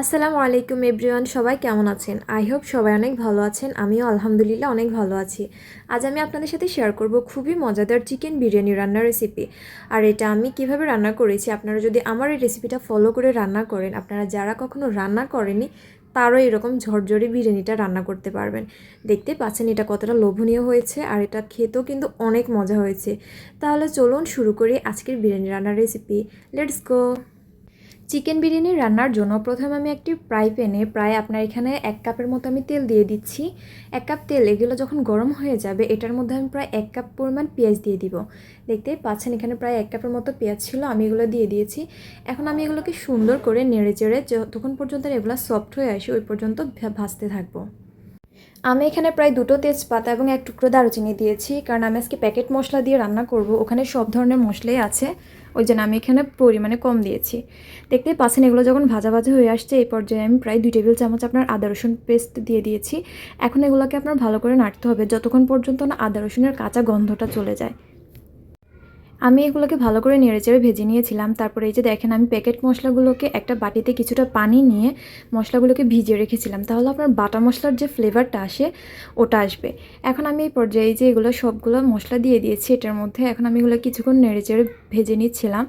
আসসালামু আলাইকুম এভরিওয়ান, সবাই কেমন আছেন? আই হোপ সবাই অনেক ভালো আছেন, আমিও আলহামদুলিল্লাহ অনেক ভালো আছি। আজ আমি আপনাদের সাথে শেয়ার করব খুবই মজাদার চিকেন বিরিয়ানি রান্নার রেসিপি আর এটা আমি কীভাবে রান্না করেছি, আপনারা যদি আমার এই রেসিপিটা ফলো করে রান্না করেন, আপনারা যারা কখনো রান্না করেনি তারও এরকম ঝরঝরে বিরিয়ানিটা রান্না করতে পারবেন। দেখতে পাচ্ছেন এটা কতটা লোভনীয় হয়েছে, আর এটা খেতেও কিন্তু অনেক মজা হয়েছে। তাহলে চলুন শুরু করি আজকের বিরিয়ানি রান্নার recipe let's go chicken biryani রান্নার জন্য প্রথমে আমি একটি ফ্রাই প্যানে প্রায় আপনার এখানে এক কাপের মতো আমি তেল দিয়ে দিচ্ছি। এক কাপ তেল, এগুলো যখন গরম হয়ে যাবে, এটার মধ্যে আমি প্রায় এক কাপ পরিমাণ পেঁয়াজ দিয়ে দিব। দেখতেই পাচ্ছেন, এখানে প্রায় এক কাপের মতো পেঁয়াজ ছিল, আমি এগুলো দিয়ে দিয়েছি। এখন আমি এগুলোকে সুন্দর করে নেড়ে চেড়ে, যতক্ষণ পর্যন্ত এগুলো সফট হয়ে আসে, ওই পর্যন্ত ভাজতে থাকব। আমি এখানে প্রায় দুটো তেজপাতা এবং এক টুকরো দারুচিনি দিয়েছি, কারণ আমি আজকে প্যাকেট মশলা দিয়ে রান্না করব। ওখানে সব ধরনের মশলাই আছে, ওই জন্য আমি এখানে পরিমাণে কম দিয়েছি। দেখতে পাচ্ছেন, এগুলো যখন ভাজা ভাজা হয়ে আসছে, এই পর্যায়ে আমি প্রায় দুই টেবিল চামচ আপনার আদা রসুন পেস্ট দিয়ে দিয়েছি। এখন এগুলোকে আপনার ভালো করে নাড়তে হবে, যতক্ষণ পর্যন্ত না আদা রসুনের কাঁচা গন্ধটা চলে যায়। আমি এগুলোকে ভালো করে নেড়ে চেড়ে ভেজে নিয়েছিলাম। তারপরে এই যে দেখেন, আমি প্যাকেট মশলাগুলোকে একটা বাটিতে কিছুটা পানি নিয়ে মশলাগুলোকে ভিজিয়ে রেখেছিলাম। তাহলে আপনার বাটা মশলার যে ফ্লেভারটা আসে, ওটা আসবে। এখন আমি এই পর্যায়ে যে এগুলো সবগুলো মশলা দিয়ে দিয়েছি এটার মধ্যে। এখন আমি এগুলো কিছুক্ষণ নেড়ে চেড়ে ভেজে নিচ্ছিলাম।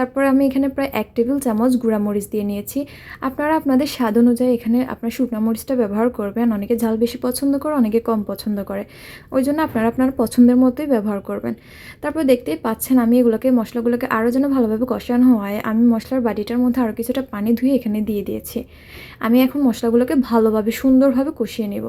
তারপরে আমি এখানে প্রায় এক টেবিল চামচ গুঁড়া মরিচ দিয়ে নিয়েছি। আপনারা আপনাদের স্বাদ অনুযায়ী এখানে আপনার শুকনো মরিচটা ব্যবহার করবেন। অনেকে ঝাল বেশি পছন্দ করে, অনেকে কম পছন্দ করে। ওই জন্য আপনারা আপনার পছন্দের মতোই ব্যবহার করবেন। তারপর দেখতেই পাচ্ছেন আমি এগুলোকে, মশলাগুলোকে আরও যেন ভালোভাবে কষানো হয়। আমি মশলার বাটিটার মধ্যে আরও কিছুটা পানি ধুয়ে এখানে দিয়ে দিয়েছি। আমি এখন মশলাগুলোকে ভালোভাবে, সুন্দরভাবে কষিয়ে নেব।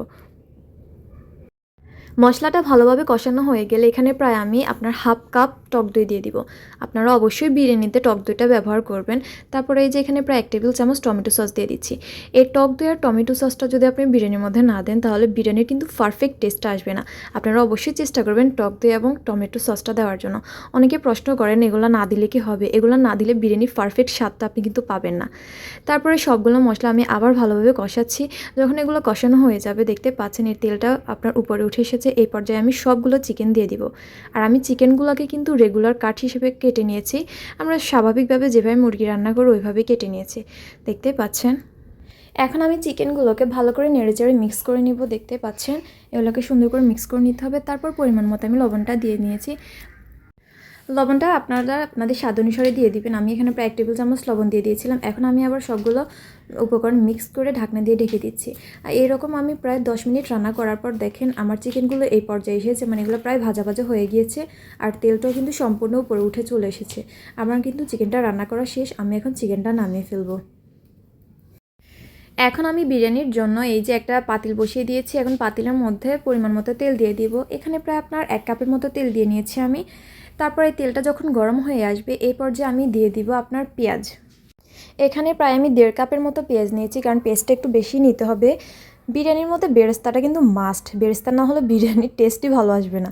মশলাটা ভালোভাবে কষানো হয়ে গেলে এখানে প্রায় আমি আপনার হাফ কাপ টক দই দিয়ে দিব। আপনারা অবশ্যই বিরিয়ানিতে টক দইটা ব্যবহার করবেন। তারপরে এই যে এখানে প্রায় এক টেবিল চামচ টমেটো সস দিয়ে দিচ্ছি। এই টক দই আর টমেটো সসটা যদি আপনি বিরিয়ানির মধ্যে না দেন, তাহলে বিরিয়ানির কিন্তু পারফেক্ট টেস্টটা আসবে না। আপনারা অবশ্যই চেষ্টা করবেন টক দই এবং টমেটো সসটা দেওয়ার জন্য। অনেকে প্রশ্ন করেন, এগুলো না দিলে কি হবে? এগুলো না দিলে বিরিয়ানির পারফেক্ট স্বাদটা আপনি কিন্তু পাবেন না। তারপরে সবগুলো মশলা আমি আবার ভালোভাবে কষাচ্ছি। যখন এগুলো কষানো হয়ে যাবে, দেখতে পাচ্ছেন এই তেলটা আপনার উপরে উঠে এসেছে। এই পর্যায়ে আমি সবগুলো চিকেন দিয়ে দিব। আর আমি চিকেনগুলোকে কিন্তু রেগুলার কাঠ হিসেবে কেটে নিয়েছি। আমরা স্বাভাবিকভাবে যেভাবে মুরগি রান্না করি ওইভাবে কেটে নিয়েছি। দেখতে পাচ্ছেন? এখন আমি চিকেনগুলোকে ভালো করে নেড়ে চেড়ে মিক্স করে নিব, দেখতে পাচ্ছেন? এগুলোকে সুন্দর করে মিক্স করে নিতে হবে। তারপর পরিমাণ মতো আমি লবণটা দিয়ে নিয়েছি। লবণটা আপনারা আপনাদের স্বাদ অনুসারে দিয়ে দিবেন। আমি এখানে প্রায় এক টেবিল চামচ লবণ দিয়ে দিয়েছিলাম। এখন আমি আবার সবগুলো উপকরণ মিক্স করে ঢাকনা দিয়ে ঢেকে দিচ্ছি। আর এরকম আমি প্রায় দশ মিনিট রান্না করার পর দেখেন আমার চিকেনগুলো এই পর্যায়ে এসেছে। মানে এগুলো প্রায় ভাজা ভাজা হয়ে গিয়েছে আর তেলটাও কিন্তু সম্পূর্ণ উপরে উঠে চলে এসেছে। আমার কিন্তু চিকেনটা রান্না করা শেষ। আমি এখন চিকেনটা নামিয়ে ফেলব। এখন আমি বিরিয়ানির জন্য এই যে একটা পাতিল বসিয়ে দিয়েছি। এখন পাতিলের মধ্যে পরিমাণ মতো তেল দিয়ে দিব। এখানে প্রায় আপনার এক কাপের মতো তেল দিয়ে নিয়েছি আমি। তারপরে তেলটা যখন গরম হয়ে আসবে এই পর্যায়ে আমি দিয়ে দিব আপনার পেঁয়াজ। এখানে প্রায় আমি দেড় কাপের মতো পেঁয়াজ নিয়েছি, কারণ পেঁয়াজটা একটু বেশি নিতে হবে। বিরিয়ানির মধ্যে বেরেস্তাটা কিন্তু মাস্ট বেরেস্তা না হলে বিরিয়ানির টেস্টই ভালো আসবে না।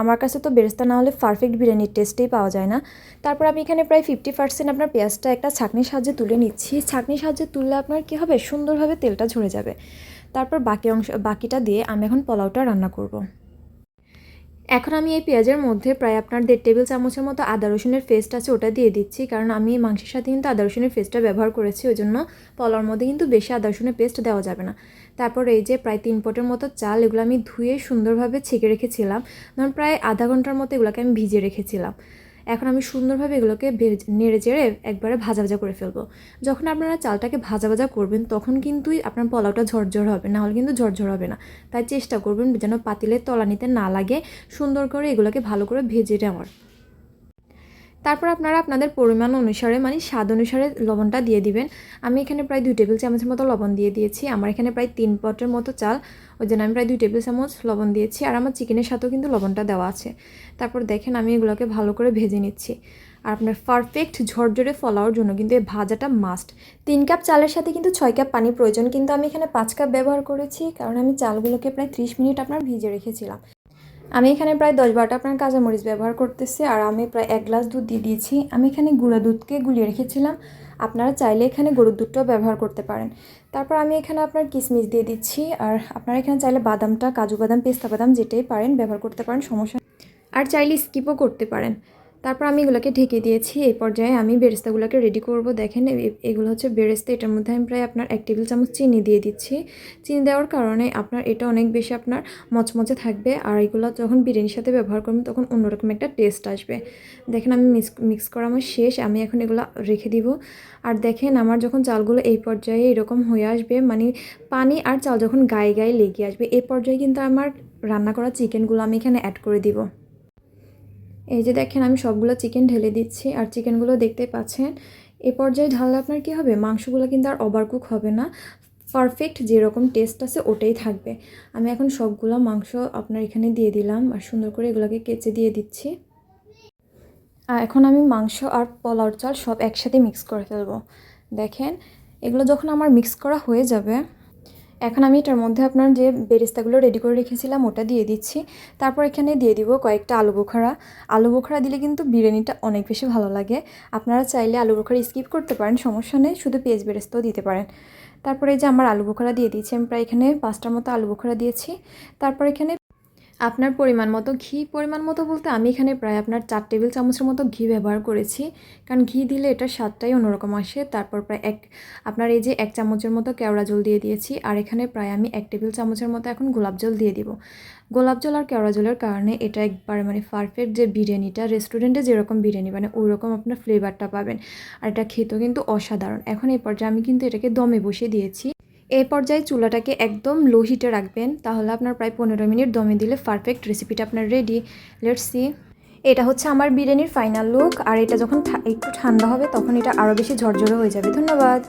আমার কাছে তো বেরেস্তা না হলে পারফেক্ট বিরিয়ানির টেস্টেই পাওয়া যায় না। তারপর আমি এখানে প্রায় ফিফটি পার্সেন্ট আপনার পেঁয়াজটা একটা ছাঁকনির সাহায্যে তুলে নিচ্ছি। ছাঁকনির সাহায্যে তুললে আপনার কী হবে? সুন্দরভাবে তেলটা ঝরে যাবে। তারপর বাকি অংশ, বাকিটা দিয়ে আমি এখন পোলাওটা রান্না করব। এখন আমি এই পেঁয়াজের মধ্যে প্রায় আপনার দেড় টেবিল চামচের মতো আদা রসুনের পেস্ট আছে, ওটা দিয়ে দিচ্ছি। কারণ আমি এই মাংসের সাথে কিন্তু আদা রসুনের পেস্টটা ব্যবহার করেছি ওই জন্য পলার মধ্যে কিন্তু বেশি আদা রসুনের পেস্ট দেওয়া যাবে না। তারপর এই যে প্রায় তিন পটের মতো চাল, এগুলো আমি ধুয়ে সুন্দরভাবে ছেঁকে রেখেছিলাম। ধরুন প্রায় আধা ঘণ্টার মতো এগুলোকে আমি ভিজিয়ে রেখেছিলাম। এখন আমি সুন্দরভাবে এগুলোকে নেড়ে চেড়ে একবারে ভাজা ভাজা করে ফেলব। যখন আপনারা চালটাকে ভাজা ভাজা করবেন, তখন কিন্তু আপনার পোলাওটা ঝরঝর হবে, নাহলে কিন্তু ঝরঝর হবে না। তাই চেষ্টা করবেন যেন পাতিলের তলানিতে না লাগে, সুন্দর করে এগুলোকে ভালো করে ভেজে নেওয়ার। তারপর আপনারা আপনাদের পরিমাণ অনুসারে মানে স্বাদ অনুসারে লবণটা দিয়ে দিবেন। আমি এখানে প্রায় দুই টেবিল চামচের মতো লবণ দিয়ে দিয়েছি। আমার এখানে প্রায় তিন পটের মতো চাল। ওই জন্য আমি প্রায় দুই টেবিল চামচ লবণ দিয়েছি। আর আমার চিকেনের সাথেও কিন্তু লবণটা দেওয়া আছে। তারপর দেখেন আমি এগুলোকে ভালো করে ভেজে নিচ্ছি। আর আপনার পারফেক্ট ঝরঝরে ফলাওয়ার জন্য কিন্তু এই ভাজাটা মাস্ট তিন কাপ চালের সাথে কিন্তু ছয় কাপ পানি প্রয়োজন। কিন্তু আমি এখানে পাঁচ কাপ ব্যবহার করেছি। কারণ আমি চালগুলোকে প্রায় ত্রিশ মিনিট আপনার ভিজে রেখেছিলাম। আমি এখানে প্রায় দশ বারোটা আপনার কাঁচামরিচ ব্যবহার করতেছি, আর আমি প্রায় এক গ্লাস দুধ দিয়ে দিয়েছি। আমি এখানে গুঁড়া দুধকে গুলিয়ে রেখেছিলাম। আপনারা চাইলে এখানে গরুর দুধটাও ব্যবহার করতে পারেন। তারপর আমি এখানে আপনার কিশমিশ দিয়ে দিচ্ছি, আর আপনারা এখানে চাইলে বাদামটা, কাজু বাদাম, পেস্তা বাদাম যেটাই পারেন ব্যবহার করতে পারেন, সমস্যা আর চাইলে স্কিপও করতে পারেন। তারপর আমি এগুলোকে ঢেকে দিয়েছি, এই পর্যায়ে আমি বেরেস্তাগুলোকে রেডি করব। দেখেন এগুলো হচ্ছে বেরেস্তা, এটার মধ্যে আমি প্রায় আপনার এক টেবিল চামচ চিনি দিয়ে দিচ্ছি। চিনি দেওয়ার কারণে আপনার এটা অনেক বেশি আপনার মচমচে থাকবে আর এগুলো যখন বিরিয়ানির সাথে ব্যবহার করবেন তখন অন্যরকম একটা টেস্ট আসবে। দেখেন, আমি মিক্স মিক্স করা আমার শেষ, আমি এখন এগুলো রেখে দিব। আর দেখেন, আমার যখন চালগুলো এই পর্যায়ে এরকম হয়ে আসবে মানে পানি আর চাল যখন গায়ে গায়ে লেগে আসবে এই পর্যায়ে কিন্তু আমার রান্না করা চিকেনগুলো আমি এখানে অ্যাড করে দিব। এই যে দেখেন, আমি সবগুলো চিকেন ঢেলে দিচ্ছি আর চিকেনগুলো দেখতে পাচ্ছেন। এ পর্যায়ে ঢাললে আপনার কী হবে? মাংসগুলো কিন্তু আর ওভারকুক হবে না। পারফেক্ট যেরকম টেস্ট আছে, ওটাই থাকবে। আমি এখন সবগুলো মাংস আপনার এখানে দিয়ে দিলাম আর সুন্দর করে এগুলোকে কেচে দিয়ে দিচ্ছি। আর এখন আমি মাংস আর পোলাওর চাল সব একসাথে মিক্স করে ফেলব। দেখেন, এগুলো যখন আমার মিক্স করা হয়ে যাবে এখন আমি এটার মধ্যে আপনার যে বেরেস্তাগুলো রেডি করে রেখেছিলাম, ওটা দিয়ে দিচ্ছি। তারপর এখানে দিয়ে দিব কয়েকটা আলু বোখারা। আলু বোখারা দিলে কিন্তু বিরিয়ানিটা অনেক বেশি ভালো লাগে। আপনারা চাইলে আলু বোখারা স্কিপ করতে পারেন, সমস্যা নেই, শুধু পেঁয়াজ বেরেস্তাও দিতে পারেন। তারপরে যে আমার আলু বোখারা দিয়ে দিয়েছি, আমি প্রায় এখানে পাঁচটার মতো আলু বোখারা দিয়েছি। তারপর এখানে আপনার পরিমাণ মতো, ঘি পরিমাণ মতো বলতে আমি এখানে প্রায় আপনার চার টেবিল চামচের মতো ঘি ব্যবহার করেছি। কারণ ঘি দিলে এটার স্বাদটাই অন্যরকম আসে। তারপর প্রায় এক, আপনার এই যে এক চামচের মতো কেওড়া জল দিয়ে দিয়েছি। আর এখানে প্রায় আমি এক টেবিল চামচের মতো এখন গোলাপ জল দিয়ে দিব। গোলাপ জল আর কেওড়া জলের কারণে এটা একবার মানে পারফেক্ট যে বিরিয়ানিটা রেস্টুরেন্টে যেরকম বিরিয়ানি মানে ওই রকম আপনার ফ্লেভারটা পাবেন। আর এটা খেতেও কিন্তু অসাধারণ। এখন এই পর্যায়ে আমি কিন্তু এটাকে দমে বসিয়ে দিয়েছি। এই পর্যায়ে চুলাটাকে একদম লো হিটে রাখবেন। তাহলে আপনার প্রায় পনেরো মিনিট দমে দিলে পারফেক্ট রেসিপিটা আপনার রেডি লেটস সি এটা হচ্ছে আমার বিরিয়ানির ফাইনাল লুক আর এটা যখন একটু ঠান্ডা হবে, তখন এটা আরও বেশি ঝরঝরে হয়ে যাবে। ধন্যবাদ।